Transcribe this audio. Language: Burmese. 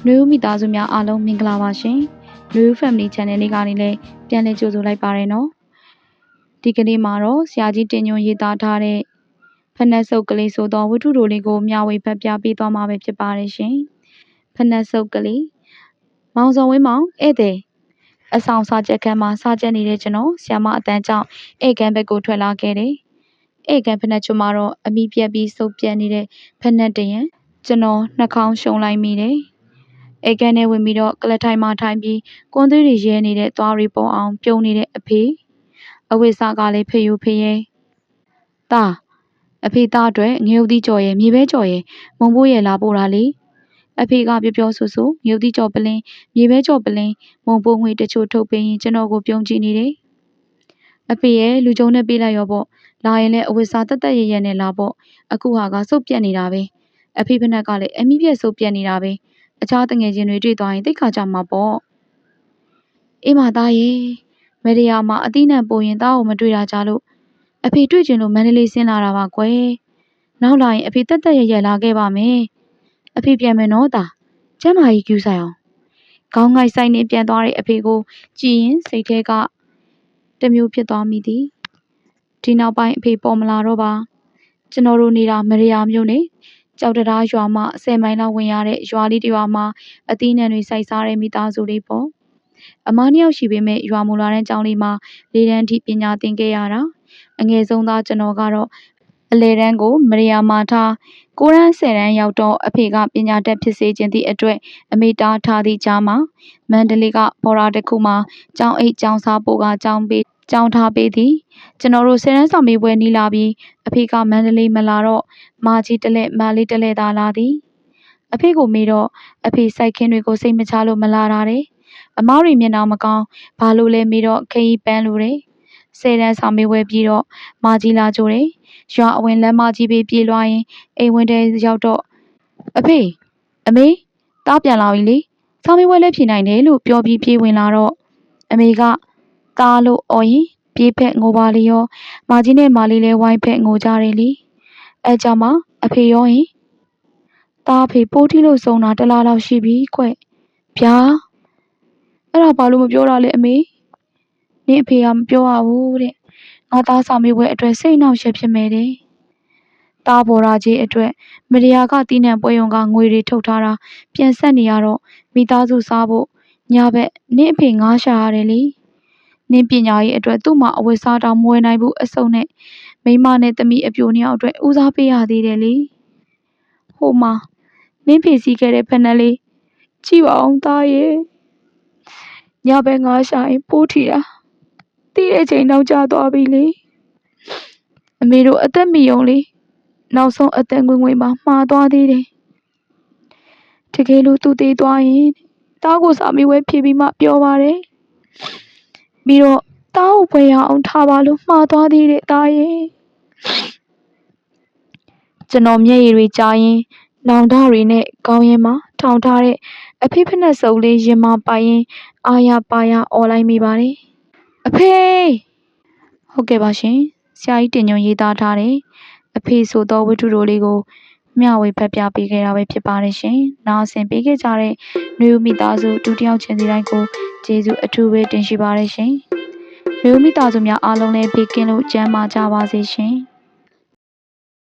။နှွေဦးမိသားစုများအားလုံးမင်္ဂလာပါရှင်။နှွေဦး Family Channel လေးကနေလည်းပြန်လည်ကြိုဆိုလိုက်ပါရနော်။ဒီကနေ့မှာတော့ဆရာကြီးတင်ညွန်ရေးသားထားတဲ့ဖနက်စုပ်ကလေးဆိုသောဝတ္ထုတိုလေးကိုမျှဝေဖတ်ပြပေးသွားမှာပဲဖြစ်ပါတယ်ရှင်။ဖနက်စုပ်ကလေးမောင်စောဝင်းမောင်ဧည့်သည်အဆောင်စာချက်ခန်းမှာစာချက်နေတဲ့ကျွန်တော်ဆီယမအတန်းကြောင့်ဧကန်ဘက်ကိုထွက်လာခဲ့တယ်။ဧကန်ဖနက်ချွတ်မှာတော့အမိပြက်ပြီးစုပ်ပြက်နေတဲ့ဖနက်တရံကျွန်တော်နှာခေါင်းရှုံလိုက်မိတယ်။ ဧကန်ထဲဝင်ပြီးတော့ကလထိုင်မှာထိုင်ပြီးကွန်သွေးတွေရဲနေတဲ့သွားရီပေါ်အောင်ပြုံးနေတဲ့အဖေအဝိစာကလည်းဖေယူဖေရဲ။တာအဖေသားအတွက်ငရုတ်သီးကြော်ရဲ့မြေပဲကြော်ရဲ့မုံဘိုးရဲ့လာပို့တာလေ။အဖေကပြောပြောဆိုဆိုငရုတ်သီးကြော်ပလင်းမြေပဲကြော်ပလင်းမုံပိုးငွေတချို့ထုတ်ပေးရင်ကျွန်တော်ကိုပြုံးကြည့်နေတယ်။အဖေရဲ့လူကြုံနဲ့ပေးလိုက်ရောပေါ့။လာရင်လည်းအဝိစာတက်တက်ရရနဲ့လာပေါ့။အခုဟာကစုပ်ပြက်နေတာပဲ။အဖေဖက်နှက်ကလည်းအမိပြက်စုပ်ပြက်နေတာပဲ။ အခြားတငယ်ချင်းတွေတွေ့သွားရင်သိခါကြမှာပေါ့။အေးမသားရဲ့မရိယာမှာအတိနဲ့ပိုရင်သားကိုမတွေ့တာကြလို့အဖေတွေ့ချင်လို့မန္တလေးဆင်းလာတာပါကွယ်။နောက်လာရင်အဖေတက်တက်ရရလာခဲ့ပါမယ်။အဖေပြန်မယ်နော်သား။ကျမ်းမာကြီးကျူးဆိုင်အောင်။ခေါင်းငိုက်ဆိုင်နေပြန်သွားတဲ့အဖေကိုကြည်ရင်စိတ်ထဲကတမျိုးဖြစ်သွားမိသည်။ဒီနောက်ပိုင်းအဖေပေါ်မလာတော့ပါ။ကျွန်တော်တို့နေတာမရိယာမြို့နယ် ကြောက်တရားရွာမှ10မိုင်လောက်ဝင်ရတဲ့ရွာလေးတစ်ရွာမှာအသီးနှံတွေစိုက်စားတဲ့မိသားစုလေးပေါ့။အမနှစ်ယောက်ရှိပေမဲ့ရွာမူလာတဲ့ကျောင်းလေးမှာလေးတန်းထိပညာသင်ခဲ့ရတာ။အငယ်ဆုံးသားကျွန်တော်ကတော့ အလေတန်းကိုမရိယာမှာထားကိုရန်းဆယ်တန်းရောက်တော့ အဖေက ပညာတတ်ဖြစ်စေခြင်းသည့်အတွက် အမေတားထားသည့်ကြားမှာ မန္တလေးက ဘော်ရာတစ်ခုမှာ ကျောင်းအိတ်ကျောင်းစားပို့ကကျောင်းပေးကျောင်းထားပေးသည် ကျွန်တော်တို့ဆယ်တန်းဆောင်မေးပွဲနီးလာပြီးအဖေက မန္တလေးမလာတော့မာကြီးတလဲမာလေးတလဲသာလာသည် အဖေကိုမေးတော့ အဖေ စိုက်ခင်းတွေကို စိတ်မချလို့ မလာတာတယ်အမားတွေမျက်နှာမကောင်း ဘာလို့လဲမေးတော့ ခရီးပန်းလို့တယ်ဆယ်တန်းဆောင်မေးပွဲပြီးတော့မာကြီးလာကြိုတယ် ရွာအဝင်လမ်းမကြီးပေးပြေးလွှားရင်အိမ်ဝင်တဲ့ရောက်တော့အဖေအမေတားပြန်လာပြီလေဆောင်းမေးပွဲလည်းဖြေနိုင်တယ်လို့ပြောပြီးပြေးဝင်လာတော့အမေကတားလို့အော်ရင်ပြေးဖက်ငိုပါလေရောမာကြီးနဲ့မာလေးလည်းဝိုင်းဖက်ငိုကြတယ်လေအဲကြောင့်မှအဖေရောရင်တားအဖေပိုးထီးလို့ဆုံးတာတစ်လားလောက်ရှိပြီကွဗျာအဲ့ဒါဘာလို့မပြောတာလဲအမေနင့်အဖေကမပြောရဘူးတဲ့ ငါသားဆောင်မေးပွဲအတွက်စိတ်နှောက်ယှက်ဖြစ်မယ်တဲ့တားပေါ်ရာကြီးအတွက်မရိယာကတီးနှံပွဲရုံကငွေတွေထုတ်ထားတာပြန်ဆက်နေရတော့မိသားစုစားဖို့ညာဘက်နင့်အဖေငားရှာရတယ်လေနင့်ပညာရေးအတွက်သူ့မှာအဝတ်စားတောင်မဝယ်နိုင်ဘူးအစုံနဲ့မိမနဲ့သမီးအပြိုနှစ်ယောက်အတွက်ဦးစားပေးရသေးတယ်လေဟိုမှာနင့်ဖေစီခဲ့တဲ့ဖက်နယ်လေးကြည့်ပါအောင်သားရဲ့ညဘက်ငားရှာရင်ပိုးထီတာ တီးတဲ့ချိန်နောက်ကျသွားပြီလေအမေတို့အသက်မီယုံလေနောက်ဆုံးအသက်ငွေငွေမှာမှားသွားသေးတယ်တကယ်လို့သူသေးသွားရင်တားကိုစာမေးဝဲဖြေပြီးမှပြောပါတယ်ပြီးတော့တားကိုဖွယ်ရအောင်ထားပါလို့မှားသွားသေးတယ်တားရဲ့ကျွန်တော်မျက်ရည်တွေကြားရင်နောင်တတွေနဲ့ကောင်းရင်မှထောင်ထားတဲ့အဖေဖက်နဲ့စုပ်လေးရင်မပိုင်ရင်အာရပါရអော်လိုက်မိပါတယ် အဖေဟုတ်ကဲ့ပါရှင်ဆရာကြီးတင်ညွန်ရေးသားထားတဲ့အဖေဆိုသောဝတ္ထုတိုလေးကိုမျှဝေဖတ်ပြပေးခဲ့တာပဲဖြစ်ပါတယ်ရှင်။နောက်အဆင်ပေးခဲ့ကြတဲ့နှွေဦးမိသားစုဒုတိယချင်းစီတိုင်းကိုကျေးဇူးအထူးပဲတင်ရှိပါတယ်ရှင်။နှွေဦးမိသားစုများအားလုံးလည်းဘေးကင်းလို့ကျန်းမာကြပါစေရှင်။